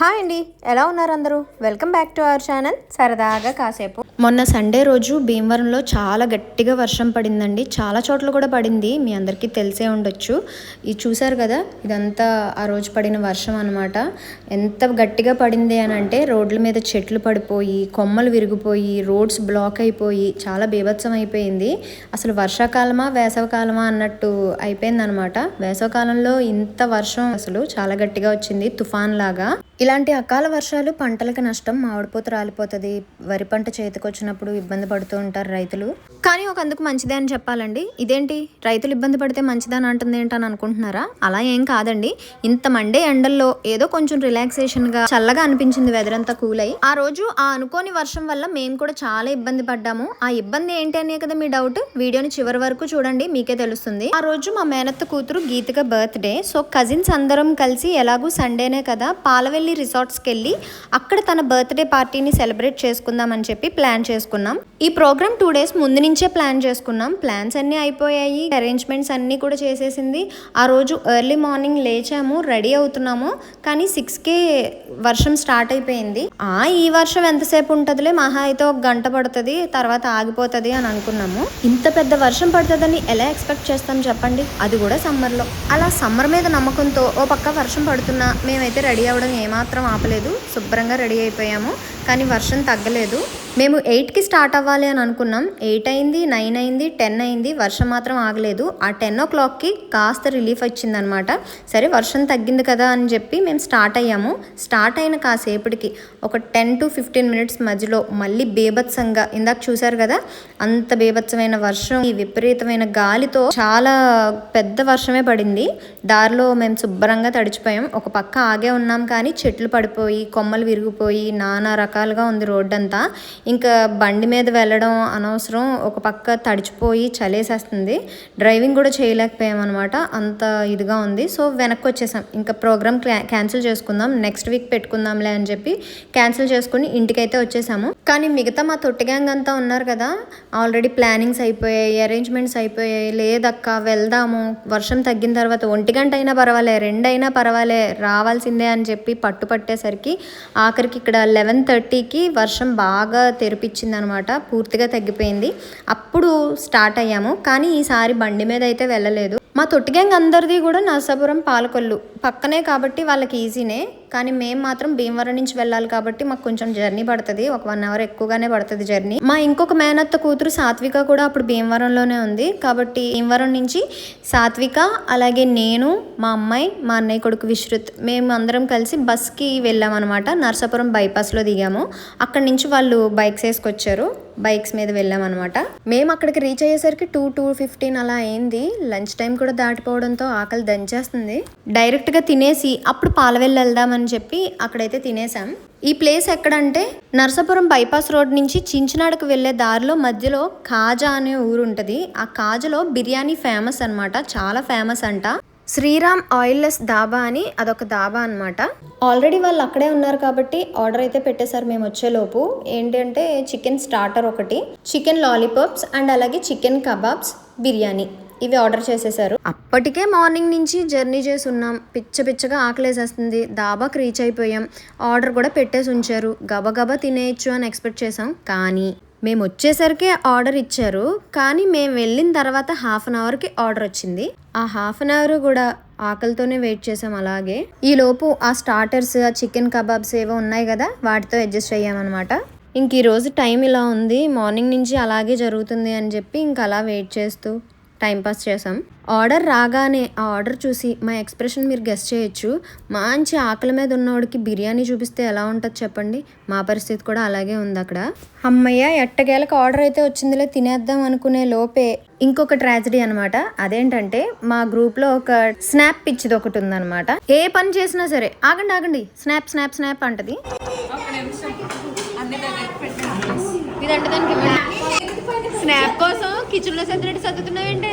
Hi అండి. ఎలా ఉన్నారు అందరూ? Welcome back to our channel. సరదాగా కాసేపు. మొన్న సండే రోజు భీమవరంలో చాలా గట్టిగా వర్షం పడిందండి. చాలా చోట్ల కూడా పడింది. మీ అందరికీ తెలిసే ఉండొచ్చు. ఇది చూసారు కదా ఇదంతా ఆ రోజు పడిన వర్షం అనమాట ఎంత గట్టిగా పడింది అని అంటే రోడ్ల మీద చెట్లు పడిపోయి కొమ్మలు విరిగిపోయి రోడ్స్ బ్లాక్ అయిపోయి చాలా బీభత్సం అయిపోయింది. అసలు వర్షాకాలమా వేసవకాలమా అన్నట్టు అయిపోయింది అనమాట వేసవకాలంలో ఇంత వర్షం అసలు చాలా గట్టిగా వచ్చింది. తుఫాన్ లాగా ఇలాంటి అకాల వర్షాలు పంటలకు నష్టం మామిడిపోత రాలిపోతుంది. వరి పంట చేతికి వచ్చినప్పుడు ఇబ్బంది పడుతూ ఉంటారు రైతులు. కానీ ఒక అందుకు మంచిదే అని చెప్పాలండి. ఇదేంటి? రైతులు ఇబ్బంది పడితే మంచిదని అంటుంది ఏంటని అనుకుంటున్నారా? అలా ఏం కాదండి. ఇంత మండే ఎండల్లో ఏదో కొంచెం రిలాక్సేషన్గా చల్లగా అనిపించింది వెదర్ అంతా కూల్ అయ్యి. ఆ రోజు ఆ అనుకోని వర్షం వల్ల మేము కూడా చాలా ఇబ్బంది పడ్డాము. ఆ ఇబ్బంది ఏంటి అనే కదా మీ డౌట్ వీడియోని చివరి వరకు చూడండి మీకే తెలుస్తుంది. ఆ రోజు మా మేనత్త కూతురు గీతిక బర్త్డే సో కజిన్స్ అందరం కలిసి ఎలాగూ సండేనే కదా పాలవెల్లి రిసార్ట్స్కి వెళ్ళి అక్కడ తన బర్త్డే పార్టీని సెలబ్రేట్ చేసుకుందామని చెప్పి ప్లాన్ చేసుకున్నాం. ఈ ప్రోగ్రామ్ టూ డేస్ ముందు నుంచే ప్లాన్ చేసుకున్నాం. ప్లాన్స్ అన్నీ అయిపోయాయి. అరేంజ్మెంట్స్ అన్నీ కూడా చేసేసింది. ఆ రోజు ఎర్లీ మార్నింగ్ లేచాము రెడీ అవుతున్నాము. కానీ సిక్స్కే వర్షం స్టార్ట్ అయిపోయింది. ఆ ఈ వర్షం ఎంతసేపు ఉంటుందిలే? మహా అయితే ఒక గంట పడుతుంది తర్వాత ఆగిపోతుంది అని అనుకున్నాము. ఇంత పెద్ద వర్షం పడుతుందని ఎలా ఎక్స్పెక్ట్ చేస్తాం చెప్పండి? అది కూడా సమ్మర్లో అలా సమ్మర్ మీద నమ్మకంతో ఓ పక్క వర్షం పడుతున్నా మేమైతే రెడీ అవ్వడం మాత్రం ఆపలేదు. శుభ్రంగా రెడీ అయిపోయాము. కానీ వర్షం తగ్గలేదు. మేము ఎయిట్కి స్టార్ట్ అవ్వాలి అని అనుకున్నాం. ఎయిట్ అయింది నైన్ అయింది టెన్ అయింది. వర్షం మాత్రం ఆగలేదు. ఆ టెన్ ఓ క్లాక్కి కాస్త రిలీఫ్ వచ్చిందనమాట. సరే వర్షం తగ్గింది కదా అని చెప్పి మేము స్టార్ట్ అయ్యాము. స్టార్ట్ అయిన కాసేపటికి ఒక టెన్ టు ఫిఫ్టీన్ మినిట్స్ మధ్యలో మళ్ళీ బీభత్సంగా ఇందాక చూశారు కదా అంత బీభత్సమైన వర్షం ఈ విపరీతమైన గాలితో చాలా పెద్ద వర్షమే పడింది. దారిలో మేము శుభ్రంగా తడిచిపోయాం. ఒక పక్క ఆగే ఉన్నాం కానీ చెట్లు పడిపోయి కొమ్మలు విరిగిపోయి నానా రకాల రకాలుగా ఉంది రోడ్డు అంతా ఇంకా బండి మీద వెళ్ళడం అనవసరం. ఒక పక్క తడిచిపోయి చలేసేస్తుంది. డ్రైవింగ్ కూడా చేయలేకపోయామన్నమాట. అంత ఇదిగా ఉంది. సో వెనక్కి వచ్చేసాం ఇంకా ప్రోగ్రామ్ క్యాన్సిల్ చేసుకుందాం. నెక్స్ట్ వీక్ పెట్టుకుందాంలే అని చెప్పి క్యాన్సిల్ చేసుకుని ఇంటికైతే వచ్చేసాము. కానీ మిగతా మా తొట్టి గ్యాంగ్ అంతా ఉన్నారు కదా ఆల్రెడీ ప్లానింగ్స్ అయిపోయాయి అరేంజ్మెంట్స్ అయిపోయాయి. లేదక్క వెళ్దాము. వర్షం తగ్గిన తర్వాత ఒంటి గంట అయినా పర్వాలే రెండైనా పర్వాలే రావాల్సిందే అని చెప్పి పట్టు పట్టేసరికి ఆఖరికి ఇక్కడ లెవెన్ థర్టీ థర్టీకి వర్షం బాగా తెరిపించింది అనమాట పూర్తిగా తగ్గిపోయింది. అప్పుడు స్టార్ట్ అయ్యాము. కానీ ఈసారి బండి మీద అయితే వెళ్ళలేదు. మా తొట్టి గ్యాంగ్ అందరిది కూడా నరసాపురం పాలకొల్లు. పక్కనే కాబట్టి వాళ్ళకి ఈజీనే. కానీ మేము మాత్రం భీమవరం నుంచి వెళ్ళాలి కాబట్టి మాకు కొంచెం జర్నీ పడుతుంది. ఒక వన్ అవర్ ఎక్కువగానే పడుతుంది జర్నీ. మా ఇంకొక మేనత్త కూతురు సాత్విక కూడా అప్పుడు భీమవరంలోనే ఉంది. కాబట్టి భీమవరం నుంచి సాత్విక అలాగే నేను మా అమ్మాయి మా అన్నయ్య కొడుకు విశ్రుత్ మేము అందరం కలిసి బస్కి వెళ్ళామన్నమాట. నరసాపురం బైపాస్లో దిగాము. అక్కడి నుంచి వాళ్ళు బైక్స్ వేసుకొచ్చారు. బైక్స్ మీద వెళ్ళామన్నమాట. మేము అక్కడికి రీచ్ అయ్యేసరికి టూ టూ ఫిఫ్టీన్ అలా అయింది. లంచ్ టైం కూడా దాటిపోవడంతో ఆకలి దంచేస్తుంది. డైరెక్ట్గా తినేసి అప్పుడు పాలవెల్లి వెళ్దామని అని చెప్పి అక్కడైతే తినేసాం ఈ ప్లేస్ ఎక్కడంటే నరసాపురం బైపాస్ రోడ్ నుంచి చించినాడకు వెళ్ళే దారిలో మధ్యలో కాజా అనే ఊరు ఉంటుంది. ఆ కాజలో బిర్యానీ ఫేమస్ అన్నమాట. చాలా ఫేమస్ అంట. శ్రీరామ్ ఆయిల్లెస్ దాబా అని అదొక దాబా అనమాట ఆల్రెడీ వాళ్ళు అక్కడే ఉన్నారు కాబట్టి ఆర్డర్ అయితే పెట్టేశారు మేము వచ్చేలోపు. ఏంటంటే చికెన్ స్టార్టర్ ఒకటి చికెన్ లాలీపాప్స్ అండ్ అలాగే చికెన్ కబాబ్స్ బిర్యానీ. ఇవి ఆర్డర్ చేసేసారు. అప్పటికే మార్నింగ్ నుంచి జర్నీ చేసి ఉన్నాం పిచ్చ పిచ్చగా ఆకలేసేస్తుంది. దాబాకి రీచ్ అయిపోయాం. ఆర్డర్ కూడా పెట్టేసి ఉంచారు. గబగబా తినేయచ్చు అని ఎక్స్పెక్ట్ చేసాం కానీ మేము వచ్చేసరికి ఆర్డర్ ఇచ్చారు. కానీ మేము వెళ్ళిన తర్వాత హాఫ్ అన్ అవర్కి ఆర్డర్ వచ్చింది. ఆ హాఫ్ అన్ అవర్ కూడా ఆకలితోనే వెయిట్ చేసాం అలాగే. ఈ లోపు ఆ స్టార్టర్స్ ఆ చికెన్ కబాబ్స్ ఏవో ఉన్నాయి కదా వాటితో అడ్జస్ట్ అయ్యామన్నమాట. ఇంక ఈరోజు టైం ఇలా ఉంది. మార్నింగ్ నుంచి అలాగే జరుగుతుంది అని చెప్పి ఇంక అలా వెయిట్ చేస్తూ టైంపాస్ చేసాం ఆర్డర్ రాగానే ఆ ఆర్డర్ చూసి మా ఎక్స్ప్రెషన్ మీరు గెస్ట్ చేయొచ్చు. మంచి ఆకలి మీద ఉన్నవాడికి బిర్యానీ చూపిస్తే ఎలా ఉంటుంది చెప్పండి? మా పరిస్థితి కూడా అలాగే ఉంది అక్కడ. అమ్మయ్య ఎట్టగేలకు ఆర్డర్ అయితే వచ్చిందిలే తినేద్దాం అనుకునే లోపే ఇంకొక ట్రాజడీ అనమాట అదేంటంటే మా గ్రూప్లో ఒక స్నాప్ పిచ్చిది ఒకటి ఉందన్నమాట. ఏ పని చేసినా సరే ఆగండి ఆగండి. స్నాప్ స్నాప్ స్నాప్ అంటది. స్నాప్. కిచెన్లో సర్దినట్టు సర్దుతున్నావేంటి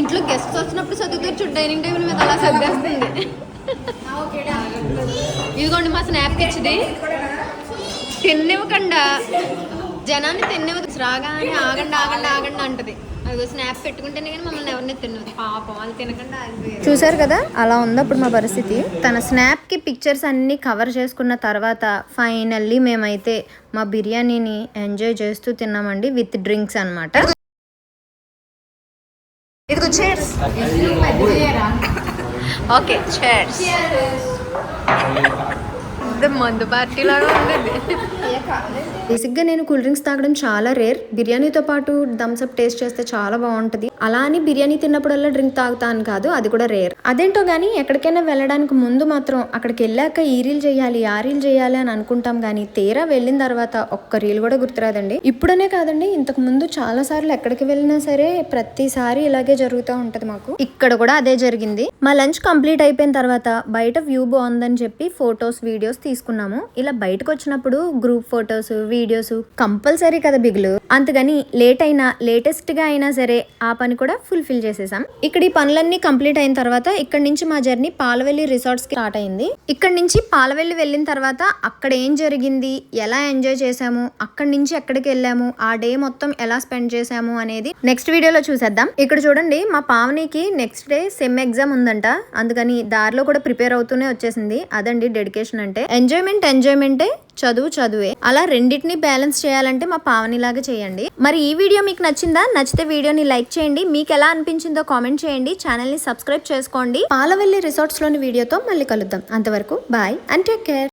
ఇంట్లో గెస్ట్స్ వచ్చినప్పుడు సర్దుతారు చూడు డైనింగ్ టేబుల్ మీద అలా సర్దేస్తుంది. ఇదిగోండి మా స్నాప్ ఇచ్చింది తిన్నివ్వకుండా. జనాన్ని తిన్నివ్వదు రాగానే ఆగండి ఆగండి ఆగండి అంటది. అదిగో స్నాప్ పెట్టుకుంటేనే కానీ మమ్మల్ని ఎవరిని తిన్నది పాపం వాళ్ళు తినకుండా ఆగిపోయారు. చూసారు కదా? అలా ఉంది అప్పుడు మా పరిస్థితి. తన స్నాప్కి పిక్చర్స్ అన్ని కవర్ చేసుకున్న తర్వాత ఫైనల్లీ మేమైతే మా బిర్యానీని ఎంజాయ్ చేస్తూ తిన్నామండి విత్ డ్రింక్స్ ఇదిగో చేర్స్ ఓకే చేర్స్ మందు పార్టీ లాగా ఉండేది. బేసిక్గా నేను కూల్ డ్రింక్స్ తాగడం చాలా రేర్. బిర్యానీతో పాటు థమ్స్అప్ టేస్ట్ చేస్తే చాలా బాగుంటుంది. అలా అని బిర్యానీ తిన్నప్పుడల్లా డ్రింక్ తాగుతాను కాదు అది కూడా రేర్. అదేంటో కానీ ఎక్కడికైనా వెళ్ళడానికి ముందు మాత్రం అక్కడికి వెళ్ళాక ఈ రీల్ చేయాలి ఆ రీల్ చేయాలి అని అనుకుంటాం కానీ తీరా వెళ్ళిన తర్వాత ఒక్క రీల్ కూడా గుర్తురాదండి. ఇప్పుడనే కాదండి ఇంతకు ముందు చాలా సార్లు ఎక్కడికి వెళ్ళినా సరే ప్రతిసారి ఇలాగే జరుగుతూ ఉంటది మాకు. ఇక్కడ కూడా అదే జరిగింది. మా లంచ్ కంప్లీట్ అయిపోయిన తర్వాత బయట వ్యూ బాగుందని చెప్పి ఫొటోస్ వీడియోస్ తీసుకున్నాము. ఇలా బయటకు వచ్చినప్పుడు గ్రూప్ ఫొటోస్ వీడియోస్ కంపల్సరీ కదా బిగులు. అంతగాని లేట్ అయినా లేటెస్ట్గా అయినా సరే ఆ పని కూడా ఫుల్ఫిల్ చేసేసాం. ఇక్కడ ఈ పనులన్నీ కంప్లీట్ అయిన తర్వాత ఇక్కడ నుంచి మా జర్నీ పాలవెల్లి రిసార్ట్స్కి స్టార్ట్ అయింది. ఇక్కడ నుంచి పాలవెల్లి వెళ్ళిన తర్వాత అక్కడ ఏం జరిగింది ఎలా ఎంజాయ్ చేసాము అక్కడి నుంచి ఎక్కడికి వెళ్ళాము ఆ డే మొత్తం ఎలా స్పెండ్ చేసాము అనేది నెక్స్ట్ వీడియోలో చూసేద్దాం. ఇక్కడ చూడండి మా పావనికి నెక్స్ట్ డే సెమ్ ఎగ్జామ్ ఉందంట. అందుకని దారిలో కూడా ప్రిపేర్ అవుతూనే వచ్చేసింది. అదండి డెడికేషన్ అంటే. ఎంజాయ్మెంట్ ఎంజాయ్మెంటే చదువు చదువే. అలా రెండింటిని బ్యాలెన్స్ చేయాలంటే మా పావనిలాగా చేయండి. మరి ఈ వీడియో మీకు నచ్చిందా? నచ్చితే వీడియోని లైక్ చేయండి. మీకు ఎలా అనిపించిందో కామెంట్ చేయండి. ఛానల్ని సబ్స్క్రైబ్ చేసుకోండి. పాలవెల్లి రిసార్ట్స్లోని వీడియోతో మళ్ళీ కలుద్దాం. అంతవరకు బాయ్ అండ్ టేక్ కేర్.